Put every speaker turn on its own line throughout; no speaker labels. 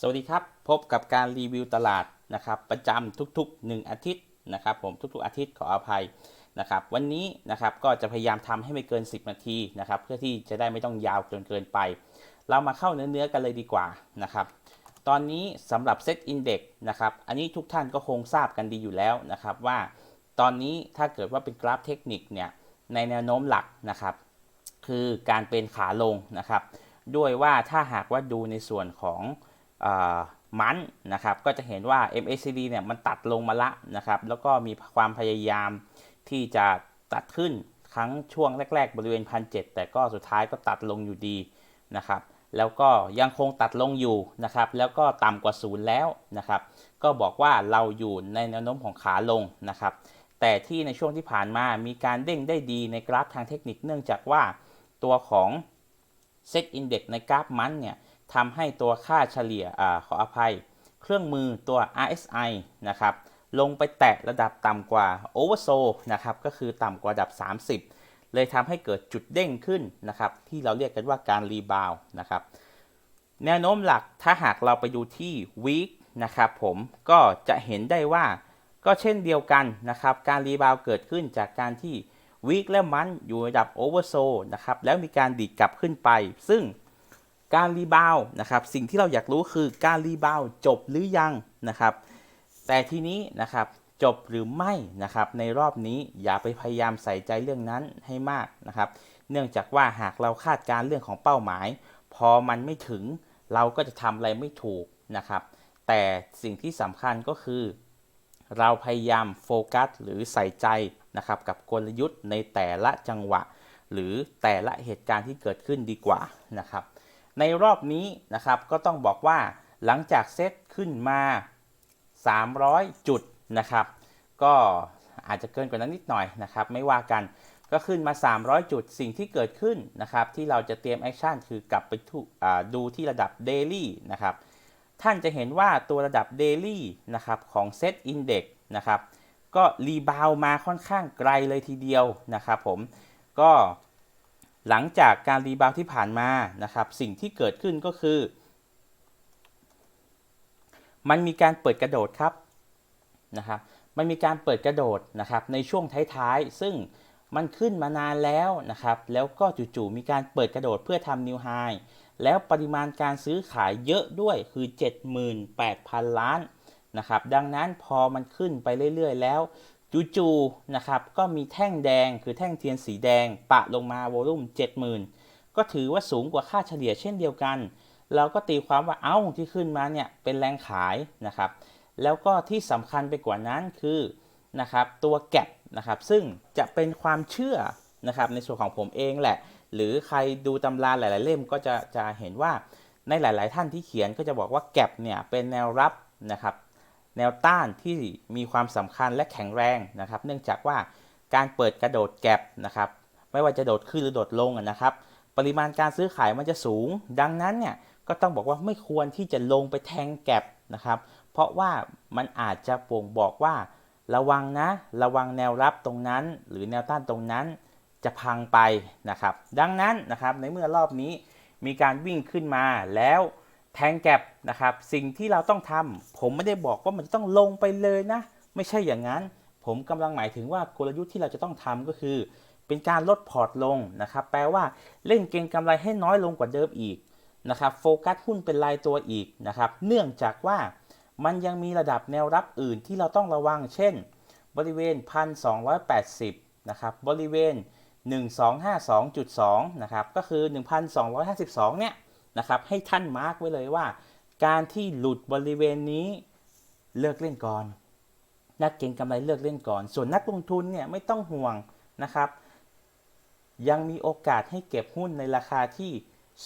สวัสดีครับ พบกับการรีวิวตลาดนะครับ ประจำทุกๆ 1 อาทิตย์นะครับ ผมทุกๆ อาทิตย์ขออภัยนะครับ วันนี้นะครับก็จะพยายามทำให้ไม่เกิน 10 นาทีนะครับ เพื่อที่จะได้ไม่ต้องยาวจนเกินไป เรามาเข้าเนื้อๆกันเลยดีกว่านะครับ ตอนนี้สำหรับเซตอินเด็กนะครับ อันนี้ทุกท่านก็คงทราบกันดีอยู่แล้วนะครับว่า ตอนนี้ถ้าเกิดว่าเป็นกราฟเทคนิคเนี่ยในแนวโน้มหลักนะครับ คือการเป็นขาลงนะครับ ด้วยว่าถ้าหากว่าดูในส่วนของ มันนะครับก็จะเห็นว่า MACD เนี่ยมันตัดลงมาละนะครับแล้วก็มีความพยายามที่จะตัดขึ้นครั้งช่วงแรก ๆ บริเวณพันเแต่ก็สุดท้ายก็ตัดลงอยู่ดีนะครับแล้วก็ยังคงตัดลงอยู่นะครับแล้วก็ต่ำกว่าศูนย์แล้วนะครับก็บอกว่าเราอยู่ในแนวโน้มของขาลงนะครับแต่ที่ในช่วงที่ผ่านมามีการเด้งได้ดีในกราฟทางเทคนิคเนื่องจากว่าตัวของเซ็ตอินเด็กในกราฟมันเนี่ย ทำให้ตัวค่าเฉลี่ยอขออภัย เครื่องมือตัว RSI นะครับลงไปแตะระดับต่ำกว่า Oversold นะครับก็คือต่ำกว่าระดับ 30 เลยทำให้เกิดจุดเด้งขึ้นนะครับที่เราเรียกกันว่าการรีบาวนะครับแนวโน้มหลักถ้าหากเราไปดูที่ week นะครับผมก็จะเห็นได้ว่าก็เช่นเดียวกันนะครับการรีบาวเกิดขึ้นจากการที่ week และมันอยู่ระดับ oversold นะครับแล้วมีการดีดกลับขึ้นไป ซึ่ง การรีบาวนะครับสิ่งที่เราอยากรู้คือการรีบาวจบหรือยังนะครับ แต่ทีนี้นะครับจบหรือไม่นะครับในรอบนี้อย่าไปพยายามใส่ใจเรื่องนั้นให้มากนะครับ เนื่องจากว่าหากเราคาดการเรื่องของเป้าหมาย พอมันไม่ถึงเราก็จะทำอะไรไม่ถูกนะครับ แต่สิ่งที่สำคัญก็คือ เราพยายามโฟกัสหรือใส่ใจนะครับกับกลยุทธ์ในแต่ละจังหวะ หรือแต่ละเหตุการณ์ที่เกิดขึ้นดีกว่านะครับ ในรอบนี้นะครับก็ต้องบอกว่าหลังจากเซตขึ้นมา 300 จุดนะครับ ก็อาจจะเกินกว่านั้นนิดหน่อยนะครับไม่ว่ากันก็ขึ้นมา 300 จุดสิ่งที่เกิดขึ้นนะครับที่เราจะเตรียมแอคชั่นคือกลับไปดูที่ระดับ Daily นะครับท่านจะเห็นว่าตัวระดับ Daily นะครับของ Set Index นะครับก็รีบาวมาค่อนข้างไกลเลยทีเดียวนะครับผมก็ หลังจากการรีบาวที่ผ่านมานะครับสิ่งที่เกิดขึ้นก็คือ มันมีการเปิดกระโดดครับนะครับมันมีการเปิดกระโดดนะครับในช่วงท้ายๆ ซึ่งมันขึ้นมานานแล้วนะครับแล้วก็จู่ๆมีการเปิดกระโดดเพื่อทำนิวไฮแล้วปริมาณการซื้อขายเยอะด้วยคือ 78,000 ล้านนะครับดังนั้นพอมันขึ้นไปเรื่อยๆ แล้ว จู่ๆนะครับก็มีแท่งแดงคือแท่งเทียนสีแดง ปะลงมาโวลุ่ม70,000 ก็ถือว่าสูงกว่าค่าเฉลี่ยเช่นเดียวกัน เราก็ตีความว่าเอ้าที่ขึ้นมาเนี่ยเป็นแรงขายนะครับ แล้วก็ที่สำคัญไปกว่านั้นคือนะครับตัวแก็บนะครับซึ่งจะเป็นความเชื่อนะครับในส่วนของผมเองแหละ หรือใครดูตำราหลาย ๆ เล่มก็จะจะเห็นว่าในหลาย ๆ ท่านที่เขียนก็จะบอกว่าแก็บเนี่ยเป็นแนวรับนะครับ แนวต้านที่มีความสำคัญและแข็งแรงนะครับ เนื่องจากว่าการเปิดกระโดดแก็บนะครับไม่ว่าจะโดดขึ้นหรือโดดลงนะครับ ปริมาณการซื้อขายมันจะสูง ดังนั้นเนี่ยก็ต้องบอกว่าไม่ควรที่จะลงไปแทงแก็บนะครับ เพราะว่ามันอาจจะป่งบอกว่า ระวังนะระวังแนวรับตรงนั้น หรือแนวต้านตรงนั้นจะพังไปนะครับ ดังนั้นนะครับในเมื่อรอบนี้มีการวิ่งขึ้นมาแล้ว แทงแก็บนะครับ สิ่งที่เราต้องทำผมไม่ได้บอกว่ามันจะต้องลงไปเลยนะ ไม่ใช่อย่างนั้น ผมกำลังหมายถึงว่ากลยุทธ์ที่เราจะต้องทำก็คือ เป็นการลดพอร์ตลงนะครับ แปลว่าเล่นเก็งกำไรให้น้อยลงกว่าเดิมอีกนะครับ โฟกัสหุ้นเป็นรายตัวอีกนะครับ เนื่องจากว่ามันยังมีระดับแนวรับอื่นที่เราต้องระวัง เช่น บริเวณ 1,280 นะครับ บริเวณ 1252.2 นะครับ ก็คือ 1,252 เนี่ย นะครับ ให้ท่านมาร์กไว้เลยว่า การที่หลุดบริเวณนี้เลิกเล่นก่อน นักเก็งกำไรเลิกเล่นก่อน ส่วนนักลงทุนเนี่ยไม่ต้องห่วงนะครับ ยังมีโอกาสให้เก็บหุ้นในราคาที่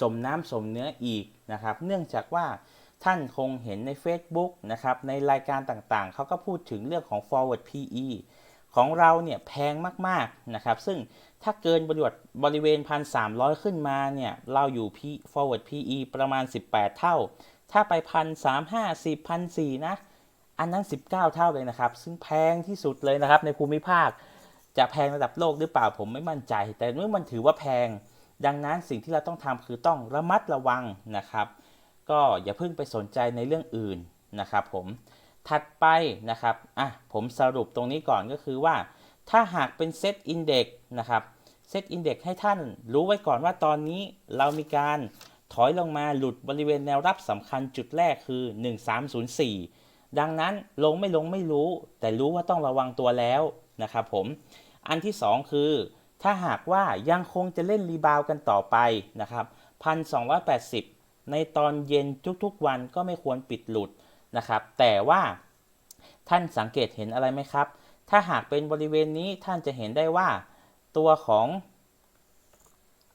สมน้ำสมเนื้ออีกนะครับ เนื่องจากว่าท่านคงเห็นใน Facebook นะครับ ในรายการต่างๆ เขาก็พูดถึงเรื่องของ forward PE ของเราเนี่ยแพงมากๆนะครับ ซึ่งถ้าเกินบริวารบริเวณ 1,300 ขึ้นมาเนี่ยเราอยู่ P forward PE ประมาณ 18 เท่า ถ้าไป 1,350 1,400นะอันนั้น 19 เท่าเลยนะครับ ซึ่งแพงที่สุดเลยนะครับในภูมิภาค จะแพงระดับโลกหรือเปล่าผมไม่มั่นใจ แต่เมื่อมันถือว่าแพง ดังนั้นสิ่งที่เราต้องทำคือต้องระมัดระวังนะครับ ก็อย่าเพิ่งไปสนใจในเรื่องอื่นนะครับผม ถัดไปนะครับอะผมสรุปตรงนี้ก่อนก็คือว่า ถ้าหากเป็นเซตอินเด็กนะครับเซตอินเด็กให้ท่านรู้ไว้ก่อนว่าตอนนี้เรามีการถอยลงมาหลุดบริเวณแนวรับสำคัญจุดแรกคือ 1304 ดังนั้นลงไม่ลงไม่รู้ แต่รู้ว่าต้องระวังตัวแล้วนะครับผม อันที่ 2 คือ ถ้าหากว่ายังคงจะเล่นรีบาวกันต่อไปนะครับ 1,280 ในตอนเย็นทุกๆวันก็ไม่ควรปิดหลุด นะครับ แต่ว่าท่านสังเกตเห็นอะไรไหมครับ ถ้าหากเป็นบริเวณนี้ท่านจะเห็นได้ว่าตัวของ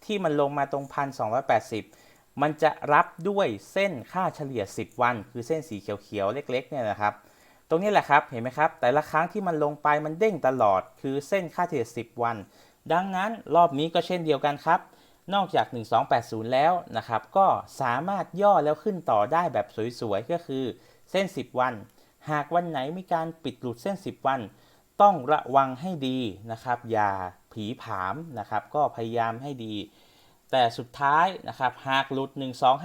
ที่มันลงมาตรง 1,280 มันจะรับด้วยเส้นค่าเฉลี่ย 10 วัน คือเส้นสีเขียวๆ เล็กๆ เนี่ยนะครับ ตรงนี้แหละครับ เห็นไหมครับ แต่ละครั้งที่มันลงไปมันเด้งตลอด คือเส้นค่าเฉลี่ย 10 วัน ดังนั้นรอบนี้ก็เช่นเดียวกันครับ นอกจาก 1280 แล้วนะครับ ก็สามารถย่อแล้วขึ้นต่อได้แบบสวยๆ ก็คือ เส้น 10 วัน หากวันไหนมีการปิดหลุดเส้น 10 วัน ต้องระวังให้ดีนะครับ อย่าผีผามนะครับ ก็พยายามให้ดี แต่สุดท้ายนะครับ หากหลุด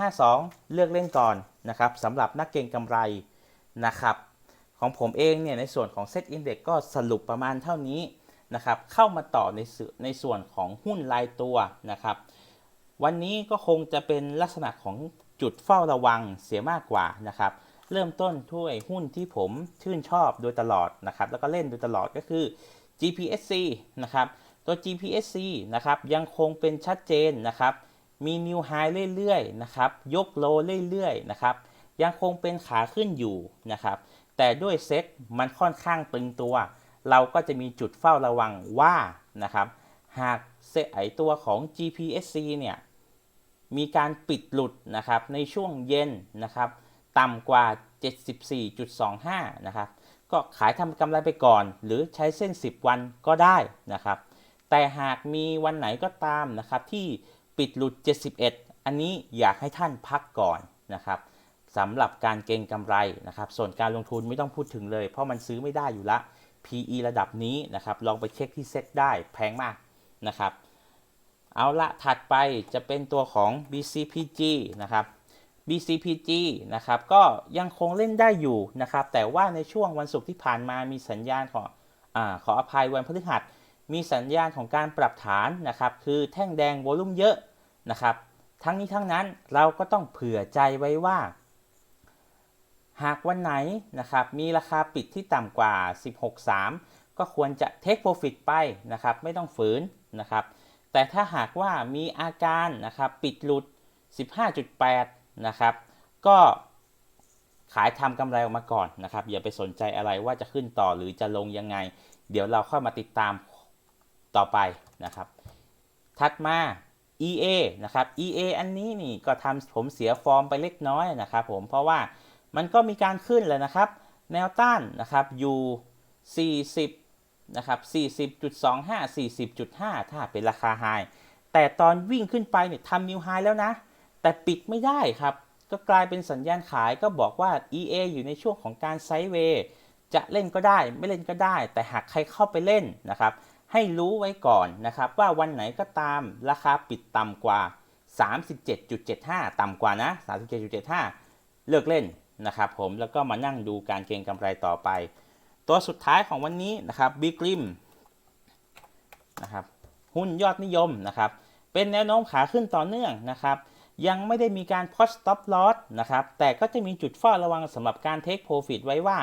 1252 เลือกเล่นก่อนนะครับสำหรับนักเก็งกำไรนะครับ ของผมเองเนี่ยในส่วนของ Set Index ก็สรุปประมาณเท่านี้นะครับ เข้ามาต่อในส่วนในส่วนของหุ้นรายตัวนะครับ วันนี้ก็คงจะเป็นลักษณะของจุดเฝ้าระวังเสียมากกว่านะครับ เริ่มต้นด้วยหุ้นที่ผมชื่นชอบโดยตลอดนะครับ แล้วก็เล่นโดยตลอดก็คือ GPSC นะครับ ตัว GPSC นะครับยังคงเป็นชัดเจนนะครับ มีนิวไฮเรื่อยๆนะครับ ยกโลเรื่อยๆนะครับ ยังคงเป็นขาขึ้นอยู่นะครับ แต่ด้วยเซ็ตมันค่อนข้างตึงตัว เราก็จะมีจุดเฝ้าระวังว่านะครับ หากเซตไอตัวของ GPSC เนี่ย มีการปิดหลุดนะครับในช่วงเย็นนะครับ ต่ำกว่า 74.25 นะครับ ก็ขายทำกำไรไปก่อน หรือใช้เส้น 10 วันก็ได้นะครับ แต่หากมีวันไหนก็ตามนะครับที่ปิดหลุด 71 อันนี้อยากให้ท่านพักก่อนนะครับสำหรับการเก็งกำไรนะครับ ส่วนการลงทุนไม่ต้องพูดถึงเลย เพราะมันซื้อไม่ได้อยู่ละ PE ระดับนี้นะครับ ลองไปเช็คที่เซ็ตได้แพงมากนะครับ เอาละถัดไปจะเป็นตัวของ BCPG นะครับ BCPG นะครับก็ยังคงเล่นได้อยู่นะครับ แต่ว่าในช่วงวันศุกร์ที่ผ่านมามีสัญญาณของอขออภัยวันพฤหัส มีสัญญาณของการปรับฐานนะครับ คือแท่งแดงโวลุ่มเยอะนะครับ ทั้งนี้ทั้งนั้นเราก็ต้องเผื่อใจไว้ว่า หากวันไหนนะครับ มีราคาปิดที่ต่ำกว่า 16.3 ก็ควรจะ take profit ไปนะครับ ไม่ต้องฝืนนะครับ แต่ถ้าหากว่ามีอาการนะครับ ปิดหลุด 15.8 นะครับ ก็ขายทำกำไรออกมาก่อนนะครับ อย่าไปสนใจอะไรว่าจะขึ้นต่อหรือจะลงยังไง เดี๋ยวเราค่อยมาติดตามต่อไปนะครับ ถัดมา EA นะครับ EA อันนี้นี่ก็ทำผมเสียฟอร์มไปเล็กน้อยนะครับผมเพราะว่ามันก็มีการขึ้นเลยนะครับ แนวต้านนะครับอยู่ 40 นะครับ 40.25 40.5 ถ้าเป็นราคาไฮแต่ตอนวิ่งขึ้นไปเนี่ยทำนิวไฮแล้วนะ แต่ปิดไม่ได้ครับ ก็กลายเป็นสัญญาณขายก็บอกว่า EA อยู่ในช่วงของการไซด์เวย์จะเล่นก็ได้ไม่เล่นก็ได้ แต่หากใครเข้าไปเล่นนะครับ ให้รู้ไว้ก่อนนะครับ ว่าวันไหนก็ตามราคาปิดต่ำกว่า 37.75 ต่ำกว่านะ 37.75 เลิกเล่นนะครับผมแล้วก็มานั่งดูการเก็งกำไรต่อไป ตัวสุดท้ายของวันนี้นะครับบิ๊กริมนะครับหุ้นยอดนิยมนะครับ เป็นแนวโน้มขาขึ้นต่อเนื่องนะครับ ยังไม่ได้มีการพอ stop loss นะครับ แต่ก็จะมีจุดเฝ้าระวังสำหรับการ take profit ไว้ว่า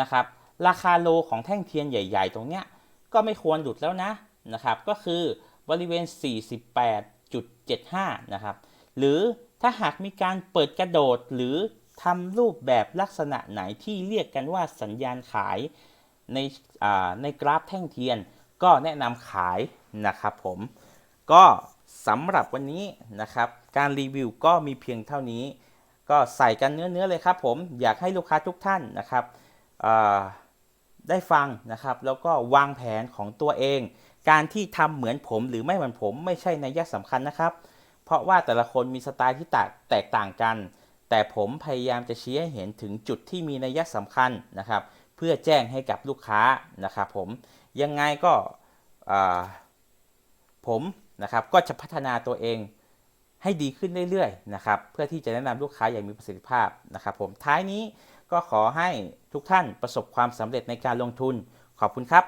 นะครับราคาโลของแท่งเทียนใหญ่ ๆ ตรงเนี้ยก็ไม่ควรหลุดแล้วนะนะครับ ก็คือบริเวณ 48.75 นะครับ หรือถ้าหากมีการเปิดกระโดดหรือทำรูปแบบลักษณะไหนที่เรียกกันว่าสัญญาณขายในในกราฟแท่งเทียน ก็แนะนำขายนะครับผมก็ สำหรับวันนี้นะครับ การรีวิวก็มีเพียงเท่านี้ ก็ใส่กันเนื้อๆเลยครับผมอยากให้ลูกค้าทุกท่านนะครับได้ฟังนะครับ แล้วก็วางแผนของตัวเอง การที่ทำเหมือนผมหรือไม่เหมือนผมไม่ใช่ในยยะสำคัญนะครับ เพราะว่าแต่ละคนมีสไตล์ที่แตกต่างกัน แต่ผมพยายามจะชี้ให้เห็นถึงจุดที่มีนัยสำคัญนะครับ เพื่อแจ้งให้กับลูกค้านะครับผมยังไงก็ ผมนะครับก็จะพัฒนาตัวเองให้ดีขึ้นเรื่อยๆนะครับเพื่อที่จะแนะนำลูกค้าอย่างมีประสิทธิภาพนะครับผมท้ายนี้ก็ขอให้ทุกท่านประสบความสำเร็จในการลงทุนขอบคุณครับ